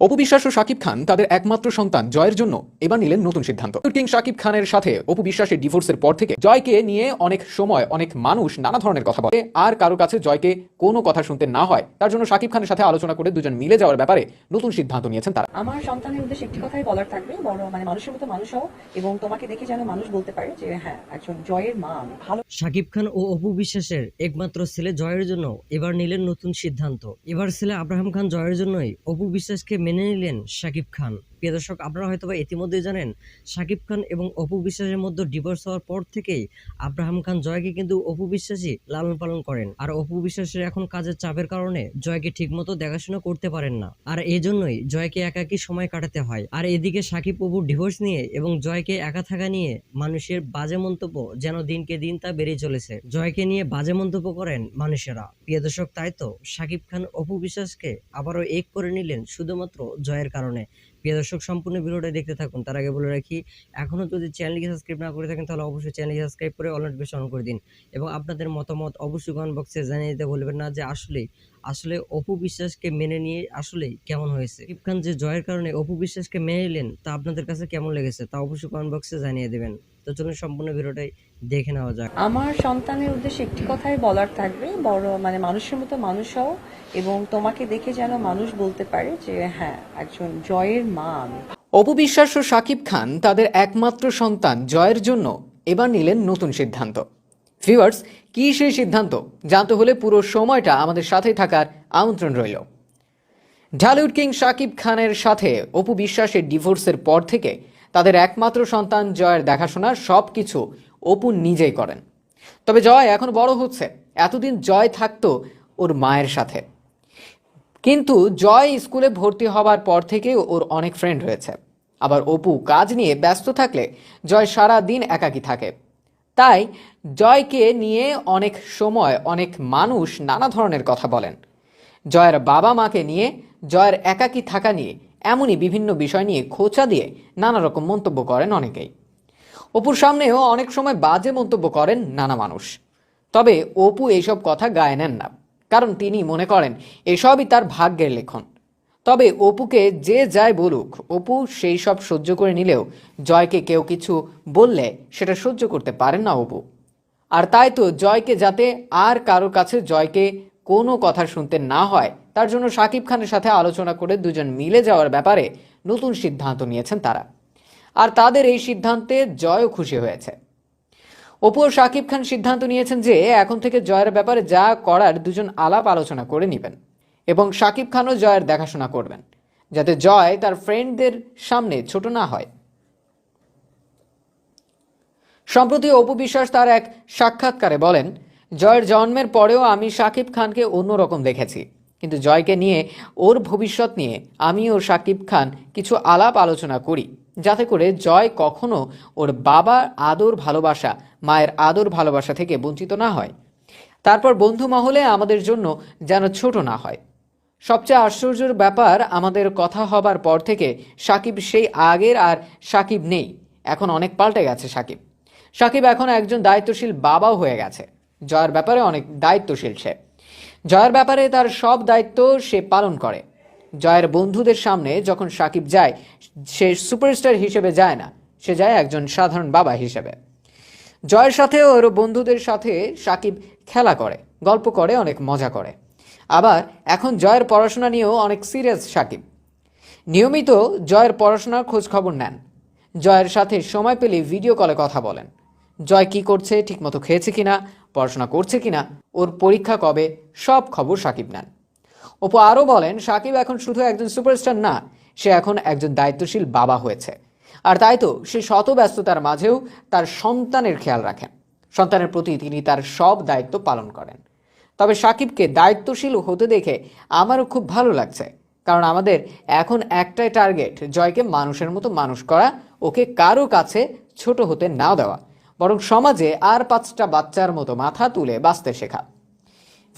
অপু বিশ্বাস ও শাকিব খান তাদের একমাত্র সন্তান জয়ের জন্য এবার নিলেন নতুন সিদ্ধান্ত। কিং শাকিব খানের সাথে অপু বিশ্বাসের ডিভোর্সের পর থেকে জয়কে নিয়ে অনেক সময় অনেক মানুষ নানা ধরনের কথা বলে। আর কারও কাছে জয়কে কোনো কথা শুনতে না হয় তার জন্য শাকিব খানের সাথে আলোচনা করে দুজন মিলে যাওয়ার ব্যাপারে নতুন সিদ্ধান্ত নিয়েছেন তারা। আমার সন্তানের উদ্দেশ্যে একটি কথাই বলার থাকবে বড় মানে মানুষের মতো মানুষ হও এবং তোমাকে দেখে যেন মানুষ বলতে পারে যে হ্যাঁ একজন জয়ের মা ভালো শাকিব খান ও অপু বিশ্বাসের একমাত্র ছেলে জয়ের জন্য এবার নিলেন নতুন সিদ্ধান্ত। এবার ছেলে আব্রাহাম খান জয়ের জন্যই অপু বিশ্বাসকে মেনে নিলেন শাকিব খান। প্রিয় দর্শক, আপনারা হয়তো ইতিমধ্যেই জানেন, শাকিব খান এবং অপু বিশ্বাসের মধ্যে ডিভোর্স হওয়ার পর থেকেই আব্রাহাম খান জয়কে কিন্তু অপু বিশ্বাসই লালন পালন করেন। আর অপু বিশ্বাসের এখন কাজের চাপের কারণে জয়কে ঠিকমতো দেখাশোনা করতে পারেন না। আর এই জন্যই জয়কে একাকী সময় কাটাতে হয়। আর এদিকে সাকিব অপুর ডিভোর্স নিয়ে এবং জয়কে একা থাকা নিয়ে মানুষের বাজে মন্তব্য যেন দিনকে দিন তা বেড়েই চলেছে। জয়কে নিয়ে বাজে মন্তব্য করেন মানুষেরা। প্রিয় দর্শক, তাই তো সাকিব খান অপু বিশ্বাসকে আবারও এক করে নিলেন শুধুমাত্র জয়ের কারণে। প্রিয় দর্শক, সম্পূর্ণ ভিডিওটা দেখতে থাকুন। তার আগে বলে রাখি এখনও যদি চ্যানেলকে সাবস্ক্রাইব না করে থাকেন, তাহলে অবশ্যই চ্যানেলকে সাবস্ক্রাইব করে অল নোটিফিকেশন অন করে দিন। এবং আপনাদের মতামত অবশ্যই কমেন্ট বক্সে জানিয়ে দিতে বলবেন না যে আসলে আসলে অপু বিশ্বাসকে মেনে নিয়ে আসলে কেমন হয়েছে? ইফ খান যে জয়ের কারণে অপু বিশ্বাসকে মেনে নিলেন, তা আপনাদের কাছে কেমন লেগেছে? তা অবশ্যই কমেন্ট বক্সে জানিয়ে দেবেন। তো চলুন সম্পূর্ণ ভিডিওটাই দেখে নেওয়া যাক। আমার সন্তানের উদ্দেশ্যে একটি কথাই বলার থাকবে বড় মানে মানুষের মতো মানুষ হও এবং তোমাকে দেখে যেন মানুষ বলতে পারে যে হ্যাঁ একজন জয়ের মা আমি। অপু বিশ্বাস ও শাকিব খান তাদের একমাত্র সন্তান জয়ের জন্য এবার নিলেন নতুন সিদ্ধান্ত। ভিউয়ার্স কি সেই সিদ্ধান্ত? জানতে হলে পুরো সময়টা আমাদের সাথেই থাকার আমন্ত্রণ রইল। ঢালিউড কিং শাকিব খানের সাথে অপু বিশ্বাসের ডিভোর্সের পর থেকে তাদের একমাত্র সন্তান জয়ের দেখাশোনা সব কিছু অপু নিজেই করেন। তবে জয় এখন বড় হচ্ছে। এতদিন জয় থাকতো ওর মায়ের সাথে। কিন্তু জয় স্কুলে ভর্তি হবার পর থেকে ওর অনেক ফ্রেন্ড হয়েছে আবার অপু কাজ নিয়ে ব্যস্ত থাকলে জয় সারা দিন একাকী থাকে। তাই জয়কে নিয়ে অনেক সময় অনেক মানুষ নানা ধরনের কথা বলেন। জয়ের বাবা মাকে নিয়ে জয়ের একাকী থাকা নিয়ে এমনই বিভিন্ন বিষয় নিয়ে খোঁচা দিয়ে নানা রকম মন্তব্য করেন অনেকেই। অপুর সামনেও অনেক সময় বাজে মন্তব্য করেন নানা মানুষ। তবে অপু এইসব কথা গায়ে নেন না, কারণ তিনি মনে করেন এসবই তার ভাগ্যের লেখন। তবে অপুকে যে যাই বলুক, অপু সেই সব সহ্য করে নিলেও জয়কে কেউ কিছু বললে সেটা সহ্য করতে পারেন না অপু। আর তাই তো জয়কে যাতে আর কারও কাছে জয়কে কোনো কথা শুনতে না হয় তার জন্য শাকিব খানের সাথে আলোচনা করে দুজন মিলে যাওয়ার ব্যাপারে নতুন সিদ্ধান্ত নিয়েছেন তারা। আর তাদের এই সিদ্ধান্তে জয়ও খুশি হয়েছে। অপু ও শাকিব খান সিদ্ধান্ত নিয়েছেন যে এখন থেকে জয়ের ব্যাপারে যা করার দুজন আলাপ আলোচনা করে নেবেন এবং শাকিব খানও জয়ের দেখাশোনা করবেন, যাতে জয় তার ফ্রেন্ডদের সামনে ছোট না হয়। সম্প্রতি অপু বিশ্বাস তার এক সাক্ষাৎকারে বলেন, জয়ের জন্মের পরেও আমি শাকিব খানকে অন্যরকম দেখেছি। কিন্তু জয়কে নিয়ে, ওর ভবিষ্যৎ নিয়ে আমি ও সাকিব খান কিছু আলাপ আলোচনা করি, যাতে করে জয় কখনো ওর বাবার আদর ভালোবাসা, মায়ের আদর ভালোবাসা থেকে বঞ্চিত না হয়। তারপর বন্ধু মহলে আমাদের জন্য যেন ছোট না হয়। সবচেয়ে আশ্চর্যের ব্যাপার, আমাদের কথা হবার পর থেকে সাকিব সেই আগের আর সাকিব নেই, এখন অনেক পাল্টে গেছে সাকিব। সাকিব এখন একজন দায়িত্বশীল বাবাও হয়ে গেছে। জয়ের ব্যাপারে অনেক দায়িত্বশীল সে। জয়ের ব্যাপারে তার সব দায়িত্ব সে পালন করে। জয়ের বন্ধুদের সামনে যখন সাকিব যায়, সে সুপারস্টার হিসেবে যায় না, সে যায় একজন সাধারণ বাবা হিসেবে। জয়ের সাথে ওর বন্ধুদের সাথে সাকিব খেলা করে, গল্প করে, অনেক মজা করে। আবার এখন জয়ের পড়াশোনা নিয়েও অনেক সিরিয়াস সাকিব। নিয়মিত জয়ের পড়াশোনার খোঁজ খবর নেন। জয়ের সাথে সময় পেলে ভিডিও কলে কথা বলেন। জয় কি করছে, ঠিকমতো খেয়েছে কিনা, পড়াশোনা করছে কিনা, ওর পরীক্ষা কবে, সব খবর সাকিব নেন। অপু আরও বলেন, সাকিব এখন শুধু একজন সুপারস্টার না, সে এখন একজন দায়িত্বশীল বাবা হয়েছে। আর তাই তো, সে শত ব্যস্ততার মাঝেও তার সন্তানের খেয়াল রাখেন। সন্তানের প্রতি তিনি তার সব দায়িত্ব পালন করেন। তবে সাকিবকে দায়িত্বশীল হতে দেখে আমারও খুব ভালো লাগছে, কারণ আমাদের এখন একটাই টার্গেট, জয়কে মানুষের মতো মানুষ করা, ওকে কারও কাছে ছোট হতে না দেওয়া। বরং সমাজে আর পাঁচটা বাচ্চার মতো মাথা তুলে বাঁচতে শেখা।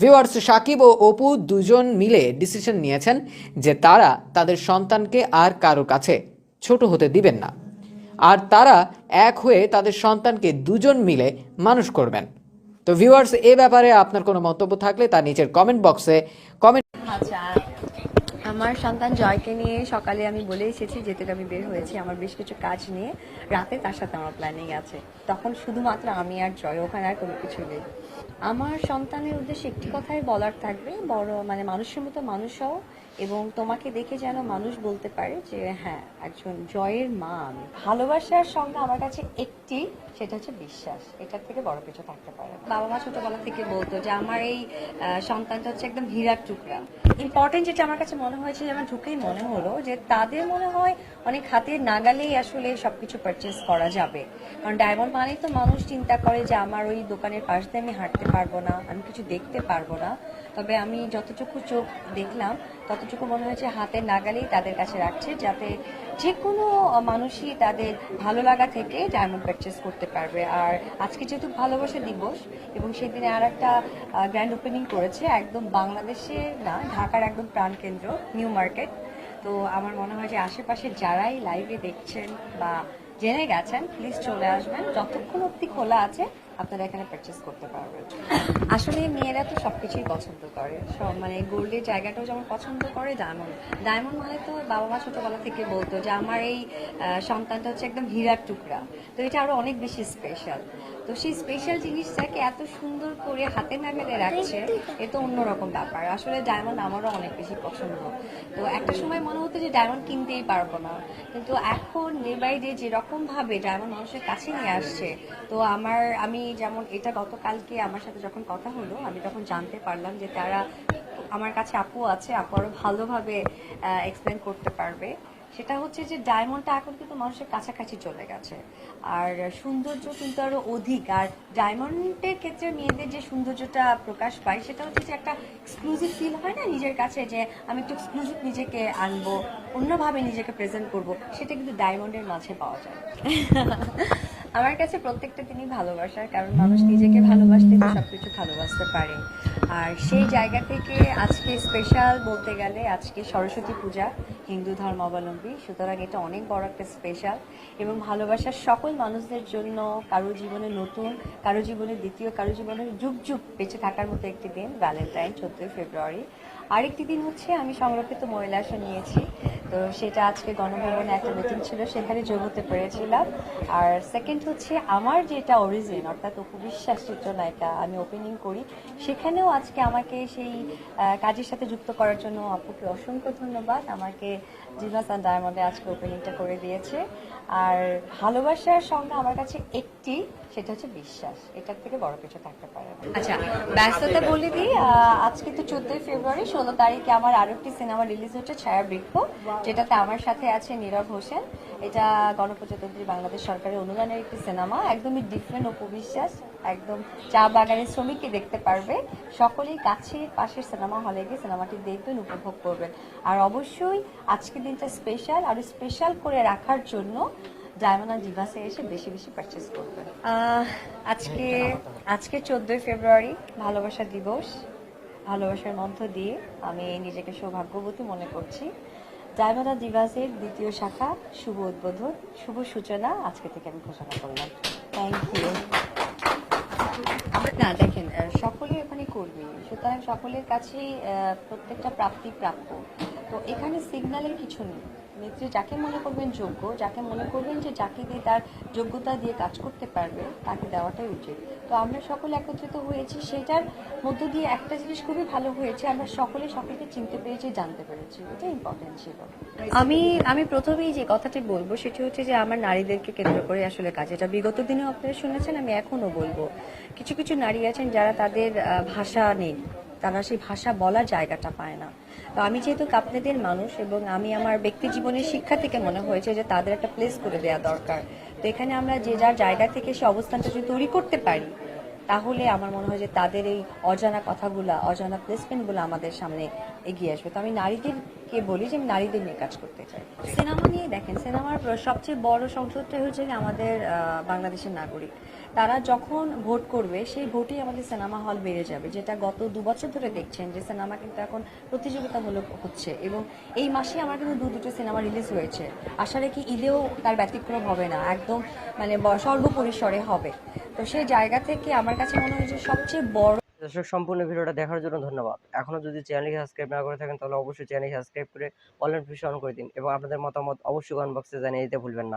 ভিউয়ার্স সাকিব ও অপু দুজন মিলে ডিসিশন নিয়েছেন যে তারা তাদের সন্তানকে আর কারও কাছে ছোট হতে দিবেন না। আর তারা এক হয়ে তাদের সন্তানকে দুজন মিলে মানুষ করবেন। তো ভিউয়ার্স এ ব্যাপারে আপনার কোনো মন্তব্য থাকলে তা নিচের কমেন্ট বক্সে কমেন্ট আচ্ছা আমার সন্তান জয়কে নিয়ে সকালে আমি বলে এসেছি যেতে আমি বের হয়েছি, আমার বেশ কিছু কাজ নিয়ে রাতে তার সাথে আমার প্ল্যানিং আছে। তখন শুধুমাত্র আমি আর জয় ওখানে আর কোনো কিছু নেই। আমার সন্তানের উদ্দেশ্যে একটি কথাই বলার থাকবে, বড় মানে মানুষের মতো মানুষ হও এবং তোমাকে দেখে যেন মানুষ বলতে পারে যে হ্যাঁ একজন জয়ের মা আমি। ভালোবাসার সঙ্গে আমার কাছে একটি, সেটা হচ্ছে বিশ্বাস। এটার থেকে বড় কিছু থাকতে পারে বাবা মা ছোটবেলা থেকে বলতো যে, আমার এই সন্তানটা হচ্ছে একদম হীরার টুকরা। ইম্পর্টেন্ট যেটা আমার কাছে মনে হয়েছে যে আমার ঢুকেই মনে হলো যে, তাদের মনে হয় অনেক হাতের নাগালেই আসলে সবকিছু পারচেস করা যাবে। কারণ ডায়মন্ড মানেই তো মানুষ চিন্তা করে যে, আমার ওই দোকানের পাশ দিয়ে আমি হাঁটতে পারব না, আমি কিছু দেখতে পারব না। তবে আমি যতটুকু চোখ দেখলাম ততটুকু মনে হয়েছে হাতের নাগালেই তাদের কাছে রাখছে, যাতে যে কোনো মানুষই তাদের ভালো লাগা থেকে ডায়মন্ড পারচেস করতে পারবে। আর আজকে যেহেতু ভালোবাসা দিবস, এবং সেদিনে আর একটা গ্র্যান্ড ওপেনিং করেছে, একদম বাংলাদেশে না, ঢাকার একদম প্রাণকেন্দ্র নিউ মার্কেট তো আমার মনে হয় যে আশেপাশে যারাই লাইভে দেখছেন বা জেনে গেছেন প্লিজ চলে আসবেন। যতক্ষণ অব্দি খোলা আছে আপনারা এখানে পারচেস করতে পারবেন। আসলে মেয়েরা তো সবকিছুই পছন্দ করে। সব মানে গোল্ডের জায়গাটাও যেমন পছন্দ করে ডায়মন্ড ডায়মন্ড মানে তো বাবা মা ছোটবেলা থেকে বলতো যে, আমার এই সন্তানটা হচ্ছে একদম হীরার টুকরা। তো এটা আরও অনেক বেশি স্পেশাল তো সেই স্পেশাল জিনিসটাকে এত সুন্দর করে হাতে নাগালে রাখছে এ তো অন্যরকম ব্যাপার। আসলে ডায়মন্ড আমারও অনেক বেশি পছন্দ। তো একটা সময় মনে হতো যে ডায়মন্ড কিনতেই পারব না। কিন্তু এখন ডে বাই ডে যেরকমভাবে ডায়মন্ড মানুষের কাছে নিয়ে আসছে তো আমার আমি যেমন এটা গতকালকে আমার সাথে যখন কথা হলো আমি তখন জানতে পারলাম যে তারা আমার কাছে আপু আছে আপু আরও ভালোভাবে এক্সপ্লেন করতে পারবে। সেটা হচ্ছে যে ডায়মন্ডটা এখন কিন্তু মানুষের কাছাকাছি চলে গেছে। আর সৌন্দর্য কিন্তু আরও অধিক। আর ডায়মন্ডের ক্ষেত্রে মেয়েদের যে সৌন্দর্যটা প্রকাশ পায়, সেটা হচ্ছে যে একটা এক্সক্লুসিভ ফিল হয় না নিজের কাছে যে আমি একটু এক্সক্লুসিভ নিজেকে আনব, অন্যভাবে নিজেকে প্রেজেন্ট করব, সেটা কিন্তু ডায়মন্ডের মাঝে পাওয়া যায়। আমার কাছে প্রত্যেকটা দিনই ভালোবাসার, কারণ মানুষ নিজেকে ভালোবাসলে সবকিছু ভালোবাসতে পারে। আর সেই জায়গা থেকে আজকে স্পেশাল বলতে গেলে আজকে সরস্বতী পূজা, হিন্দু ধর্মাবলম্বী। সুতরাং এটা অনেক বড় একটা স্পেশাল এবং ভালোবাসার সকল মানুষদের জন্য কারও জীবনে নতুন, কারও জীবনে দ্বিতীয়, কারও জীবনে যুগ যুগ বেঁচে থাকার মতো একটি দিন ভ্যালেন্টাইন চোদ্দই ফেব্রুয়ারি। আরেকটি দিন হচ্ছে আমি সংরক্ষিত মহিলা আসন নিয়েছি। তো সেটা আজকে গণভবনে একটা মিটিং ছিল, সেখানে যোগ হতে পেরেছিলাম। আর সেকেন্ড হচ্ছে আমার যেটা অরিজিন অর্থাৎ অপু বিশ্বাস চিত্রনায়িকা আমি ওপেনিং করি, সেখানেও আজকে আমাকে সেই কাজের সাথে যুক্ত করার জন্য আপুকে অসংখ্য ধন্যবাদ। আমাকে জিনাস অ্যান্ড ডায়মন্ডে আজকে ওপেনিংটা করে দিয়েছে। আর ভালোবাসার সঙ্গে আমার কাছে একটি সেটা হচ্ছে বিশ্বাস। এটার থেকে বড় কিছু থাকতে পারে আচ্ছা ব্যস্ততা বলে দিই আজকে তো চোদ্দই ফেব্রুয়ারি, ষোলো তারিখে আমার আরও একটি সিনেমা রিলিজ হচ্ছে, ছায়া বৃক্ষ, যেটাতে আমার সাথে আছে নীরব হোসেন। এটা গণপ্রজাতন্ত্রী বাংলাদেশ সরকারের অনুদানের একটি সিনেমা, একদমই ডিফারেন্ট উপবিশ্বাস একদম চা বাগানের শ্রমিককে দেখতে পারবে। সকলেই কাছে পাশের সিনেমা হলে গিয়ে সিনেমাটি দেখবেন, উপভোগ করবেন। আর অবশ্যই আজকের দিনটা স্পেশাল আর স্পেশাল করে রাখার জন্য ডায়মন্ড আর ডিভাসে এসে বেশি বেশি পারচেস করবেন আজকে আজকে চোদ্দই ফেব্রুয়ারি ভালোবাসা দিবস। ভালোবাসার মধ্য দিয়ে আমি নিজেকে সৌভাগ্যবতী মনে করছি। ডায়মন্ড আর দিবাসের দ্বিতীয় শাখা শুভ উদ্বোধন শুভ সূচনা আজকে থেকে আমি ঘোষণা করলাম। থ্যাংক ইউ না দেখেন সকলে এখানে কর্মী সুতরাং সকলের কাছেই প্রত্যেকটা প্রাপ্তি প্রাপ্য। তো এখানে সিগন্যালের কিছু নেই। নেত্রী যাকে মনে করবেন যোগ্য, যাকে মনে করবেন যে যাকে দিয়ে তার যোগ্যতা দিয়ে কাজ করতে পারবে, তাকে দেওয়াটাই উচিত। তো আমরা সকলে একত্রিত হয়েছি, সেটার মধ্য দিয়ে একটা জিনিস খুবই ভালো হয়েছে, আমরা সকলে সকলকে চিনতে পেরেছি, জানতে পেরেছি। এটা ইম্পর্টেন্ট ছিল। আমি আমি প্রথমেই যে কথাটি বলব, সেটি হচ্ছে যে আমার নারীদেরকে কেন্দ্র করে আসলে কাজ। এটা বিগত দিনে আপনারা শুনেছেন, আমি এখনও বলব। কিছু কিছু নারী আছেন যারা তাদের ভাষা নেই। তারা সেই ভাষা বলার জায়গাটা পায় না। তো আমি যেহেতু কাপনেদের মানুষ এবং আমি আমার ব্যক্তি জীবনের শিক্ষা থেকে মনে হয়েছে যে তাদের একটা প্লেস করে দেওয়া দরকার। তো এখানে আমরা যে যার জায়গা থেকে সে অবস্থানটা যদি তৈরি করতে পারি, তাহলে আমার মনে হয় যে তাদের এই অজানা কথাগুলা, অজানা প্লেসমেন্টগুলো আমাদের সামনে এগিয়ে আসবে। তো আমি নারীদেরকে বলি যে আমি নারীদের নিয়ে কাজ করতে চাই। সিনেমা নিয়ে দেখেন, সিনেমার সবচেয়ে বড় সংসদটাই হচ্ছে আমাদের বাংলাদেশের নাগরিক। তারা যখন ভোট করবে, সেই ভোটেই আমাদের সিনেমা হল বেড়ে যাবে, যেটা গত দু বছর ধরে দেখছেন যে সিনেমা কিন্তু এখন প্রতিযোগিতামূলক হচ্ছে এবং এই মাসে আমার কিন্তু দু, দুটো সিনেমা রিলিজ হয়েছে। আশা রেখি ঈদেও তার ব্যতিক্রম হবে না, একদম মানে সর্বপরিসরে হবে। তো সেই জায়গা থেকে আমার কাছে মনে হয় যে সবচেয়ে বড় দর্শক, সম্পূর্ণ ভিডিওটা দেখার জন্য ধন্যবাদ। এখনও যদি চ্যানেলকে সাবস্ক্রাইব না করে থাকেন, তাহলে অবশ্যই চ্যানেলকে সাবস্ক্রাইব করে অনলাইন অন করে দিন এবং আপনাদের মতামত অবশ্যই কমেন্ট বক্সে জানিয়ে দিতে ভুলবেন না।